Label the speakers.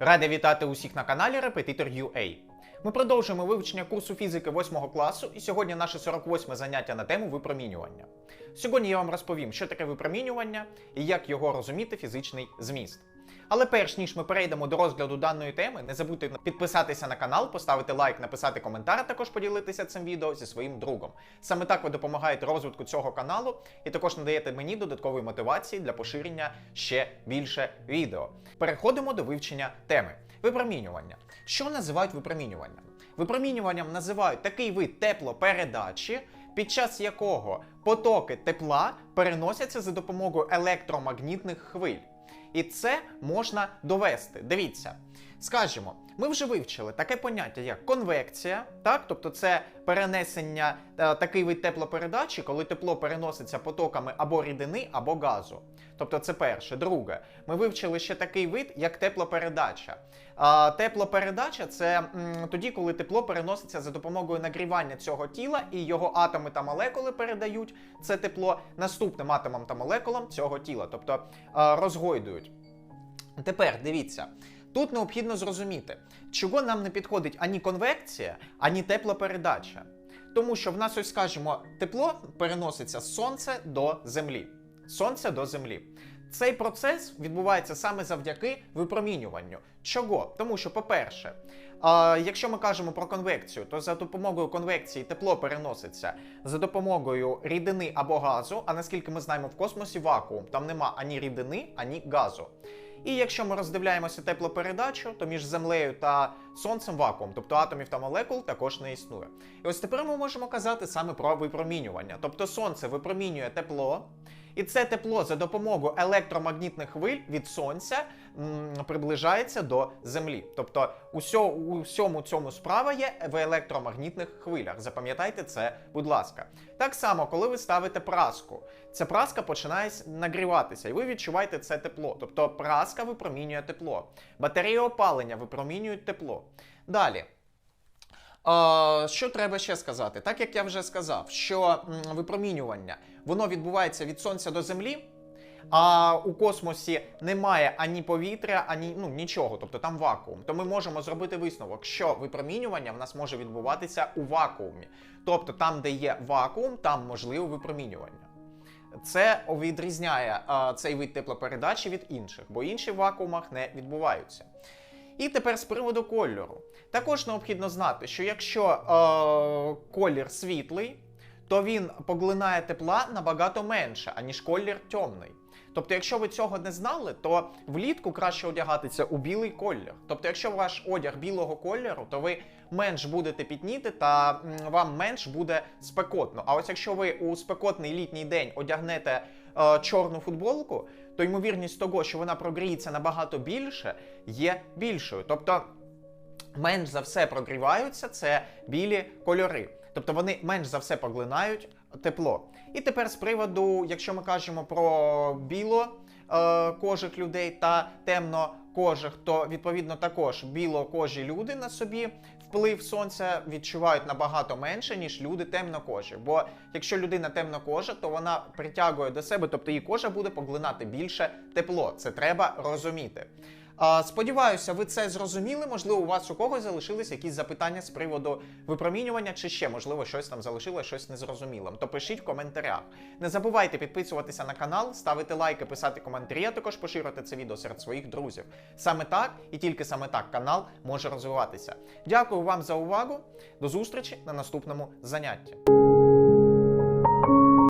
Speaker 1: Радий вітати усіх на каналі Репетитор UA. Ми продовжуємо вивчення курсу фізики 8 класу, і сьогодні наше 48 заняття на тему випромінювання. Сьогодні я вам розповім, що таке випромінювання і як його розуміти фізичний зміст. Але перш ніж ми перейдемо до розгляду даної теми, не забудьте підписатися на канал, поставити лайк, написати коментар, а також поділитися цим відео зі своїм другом. Саме так ви допомагаєте розвитку цього каналу і також надаєте мені додаткової мотивації для поширення ще більше відео. Переходимо до вивчення теми. Випромінювання. Що називають випромінюванням? Випромінюванням називають такий вид теплопередачі, під час якого потоки тепла переносяться за допомогою електромагнітних хвиль. І це можна довести. Дивіться, скажімо, ми вже вивчили таке поняття, як конвекція, так? тобто це перенесення е, такий вид теплопередачі, коли тепло переноситься потоками або рідини, або газу. Тобто це перше. Друге, ми вивчили ще такий вид, як теплопередача. А, теплопередача це м, тоді, коли тепло переноситься за допомогою нагрівання цього тіла, і його атоми та молекули передають це тепло наступним атомам та молекулам цього тіла, тобто а, розгойдують. Тепер дивіться. Тут необхідно зрозуміти, чого нам не підходить ані конвекція, ані теплопередача. Тому що в нас, ось скажімо, тепло переноситься з сонця до землі. Сонця до землі. Цей процес відбувається саме завдяки випромінюванню. Чого? Тому що, по-перше, а, якщо ми кажемо про конвекцію, то за допомогою конвекції тепло переноситься за допомогою рідини або газу. А наскільки ми знаємо, в космосі вакуум, там нема ані рідини, ані газу. І якщо ми роздивляємося теплопередачу, то між землею та сонцем вакуум, тобто атомів та молекул, також не існує. І ось тепер ми можемо казати саме про випромінювання. Тобто сонце випромінює тепло, і це тепло за допомогою електромагнітних хвиль від сонця приближається до землі. Тобто, у всьому цьому справа є в електромагнітних хвилях. Запам'ятайте це, будь ласка. Так само, коли ви ставите праску, ця праска починає нагріватися, і ви відчуваєте це тепло. Тобто праска випромінює тепло. Батареї опалення випромінюють тепло. Далі. Що треба ще сказати? Так як я вже сказав, що випромінювання воно відбувається від сонця до землі, а у космосі немає ані повітря, ані ну нічого, тобто там вакуум. То ми можемо зробити висновок, що випромінювання в нас може відбуватися у вакуумі. Тобто там, де є вакуум, там можливе випромінювання. Це відрізняє а, цей вид теплопередачі від інших, бо інші в вакуумах не відбуваються. І тепер з приводу кольору. Також необхідно знати, що якщо е, колір світлий, то він поглинає тепла набагато менше, аніж колір темний. Тобто, якщо ви цього не знали, то влітку краще одягатися у білий колір. Тобто, якщо ваш одяг білого кольору, то ви менш будете пітніти та вам менш буде спекотно. А ось якщо ви у спекотний літній день одягнете е, чорну футболку, то ймовірність того, що вона прогріється набагато більше, є більшою. Тобто менш за все прогріваються це білі кольори. Тобто вони менш за все поглинають тепло. І тепер з приводу, якщо ми кажемо про біло е, кожих людей та темнокожих, то відповідно також білокожі люди на собі вплив сонця відчувають набагато менше, ніж люди темнокожі. Бо якщо людина темнокожа, то вона притягує до себе, тобто її кожа буде поглинати більше тепло. Це треба розуміти. Сподіваюся, ви це зрозуміли. Можливо, у вас у когось залишились якісь запитання з приводу випромінювання, чи ще, можливо, щось там залишилось, щось незрозумілим. То пишіть в коментарях. Не забувайте підписуватися на канал, ставити лайки, писати коментарі, а також поширювати це відео серед своїх друзів. Саме так і тільки саме так канал може розвиватися. Дякую вам за увагу. До зустрічі на наступному занятті.